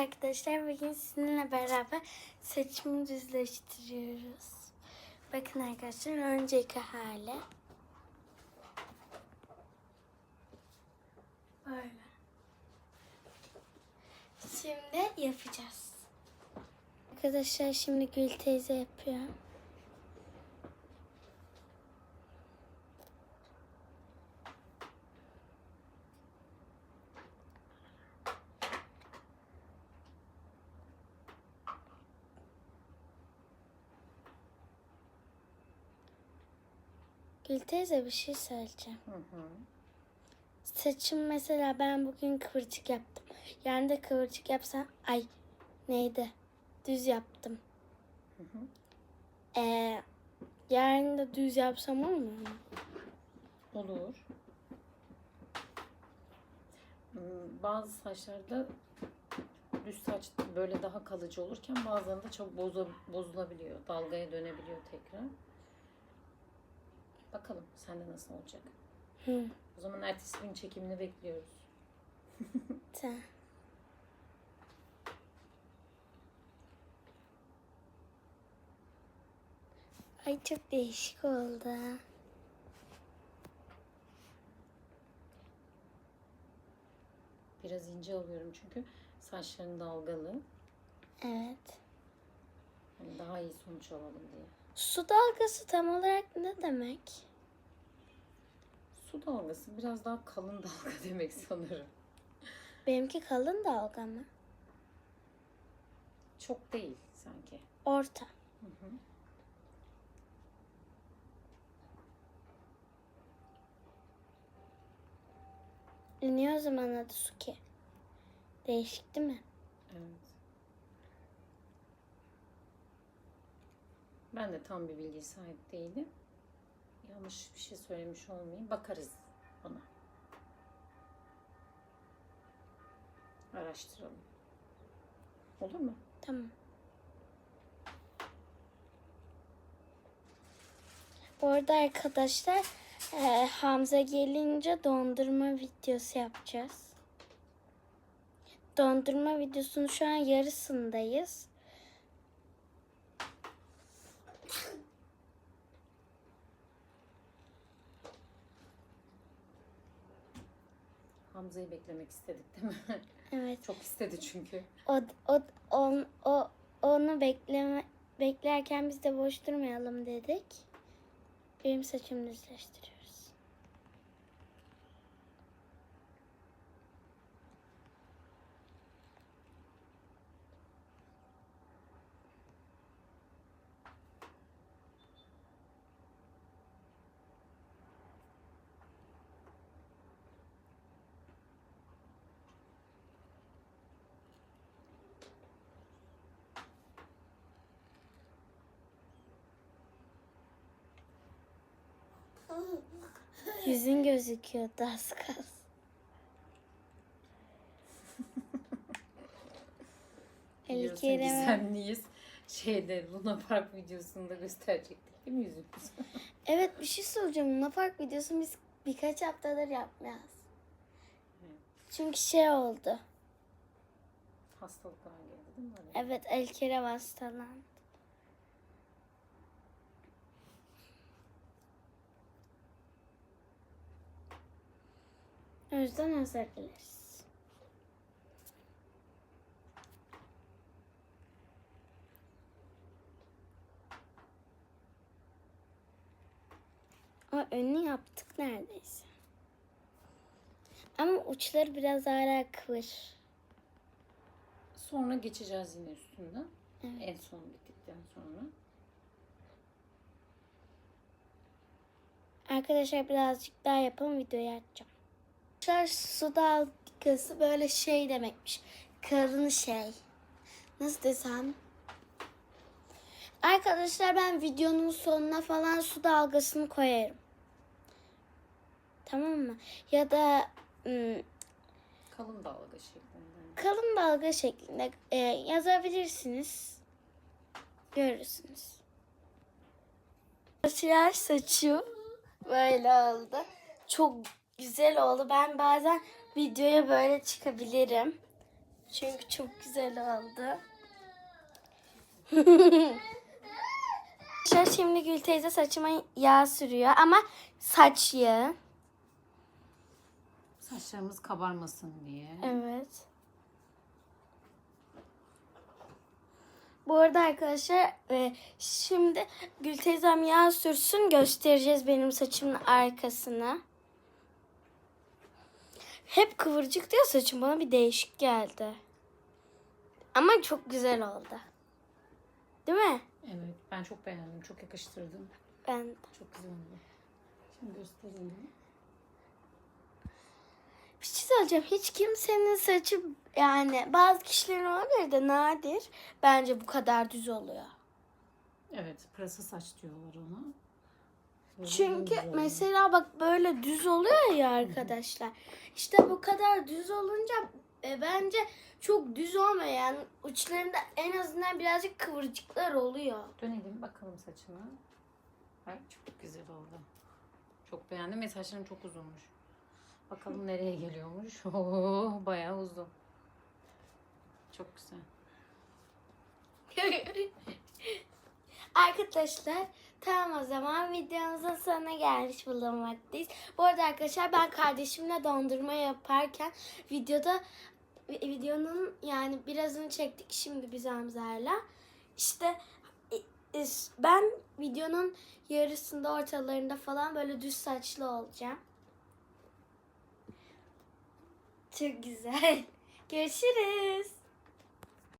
arkadaşlar. Bugün sizinle beraber saçımı düzleştiriyoruz. Bakın arkadaşlar önceki hali. Böyle. Şimdi yapacağız. Arkadaşlar şimdi Gül teyze yapıyor. Gül teyze bir şey söyleyeceğim. Hı hı. Saçım mesela ben bugün kıvırcık yaptım. Yarın da kıvırcık yapsam ay neydi? Düz yaptım. Hı hı. Ee, yarın da düz yapsam olur mu? Olur. Hmm, Bazı saçlarda düz saç böyle daha kalıcı olurken bazılarında çok bozu- bozulabiliyor. Dalgaya dönebiliyor tekrar. Bakalım sende nasıl olacak. Hı. O zaman ertesi gün çekimini bekliyoruz. Tamam. Ay çok değişik oldu. Biraz ince alıyorum çünkü saçların dalgalı. Evet. Hani daha iyi sonuç alalım diye. Su dalgası tam olarak ne demek? Su dalgası biraz daha kalın dalga demek sanırım. Benimki kalın dalga mı? Çok değil sanki. Orta. Hı hı. Niye o zaman adı Suki? Değişik değil mi? Evet. Ben de tam bir bilgi sahip değilim. Yanlış bir şey söylemiş olmayayım. Bakarız ona. Araştıralım. Olur mu? Tamam. Bu arada arkadaşlar e, Hamza gelince dondurma videosu yapacağız. Dondurma videosunun şu an yarısındayız. Hamza'yı beklemek istedik değil mi? Evet. Çok istedi çünkü. O, o, on, o onu bekleme beklerken biz de boş durmayalım dedik. Benim saçımı düzleştiriyoruz. Yüzün gözüküyordu az kalsın. El Biliyorsun Kerem'e- gizemliyiz. Şeyde Luna Park videosunda gösterecektik değil mi yüzümüzü? Evet bir şey soracağım. Luna Park videosunu biz birkaç haftadır yapmayız. Çünkü şey oldu. Hastalıklar geldi değil mi? Evet El Kerem hastalandı. O yüzden dileriz. O önünü yaptık neredeyse. Ama uçları biraz hala kıvır. Sonra geçeceğiz yine üstünden. Evet. En son bittikten sonra. Arkadaşlar birazcık daha yapalım videoyu açacağım. Arkadaşlar su dalgası böyle şey demekmiş. Kalın şey. Nasıl desem? Arkadaşlar ben videonun sonuna falan su dalgasını koyarım. Tamam mı? Ya da ım, Kalın dalga şeklinde. kalın dalga şeklinde e, yazabilirsiniz. Görürsünüz. Arkadaşlar saçım böyle oldu. Çok güzel oldu. Ben bazen videoya böyle çıkabilirim. Çünkü çok güzel oldu. Arkadaşlar şimdi Gül teyze saçıma yağ sürüyor ama saç yağı. Saçlarımız kabarmasın diye. Evet. Bu arada arkadaşlar e, şimdi Gül teyzem yağ sürsün göstereceğiz benim saçımın arkasını. Hep kıvırcık diyor saçım bana bir değişik geldi. Ama çok güzel oldu. Değil mi? Evet ben çok beğendim. Çok yakıştırdım. Ben de. Çok güzel oldu. Şimdi göstereyim. Bir şey söyleyeceğim. Hiç kimsenin saçı yani bazı kişilerin olabilir de nadir. Bence bu kadar düz oluyor. Evet pırasa saç diyorlar ona. Çünkü mesela bak böyle düz oluyor ya arkadaşlar. İşte bu kadar düz olunca e, bence çok düz olmuyor. Yani uçlarında en azından birazcık kıvırcıklar oluyor. Dönelim bakalım saçına. Ay çok güzel oldu. Çok beğendim ve saçlarım çok uzunmuş. Bakalım nereye geliyormuş. Oo, bayağı uzun. Çok güzel. Arkadaşlar tamam o zaman videomuzun sonuna gelmiş bulunmaktayız. Bu arada arkadaşlar ben kardeşimle dondurma yaparken videoda videonun yani birazını çektik şimdi biz Hamza'yla. İşte e, e, ben videonun yarısında ortalarında falan böyle düz saçlı olacağım. Çok güzel. Görüşürüz.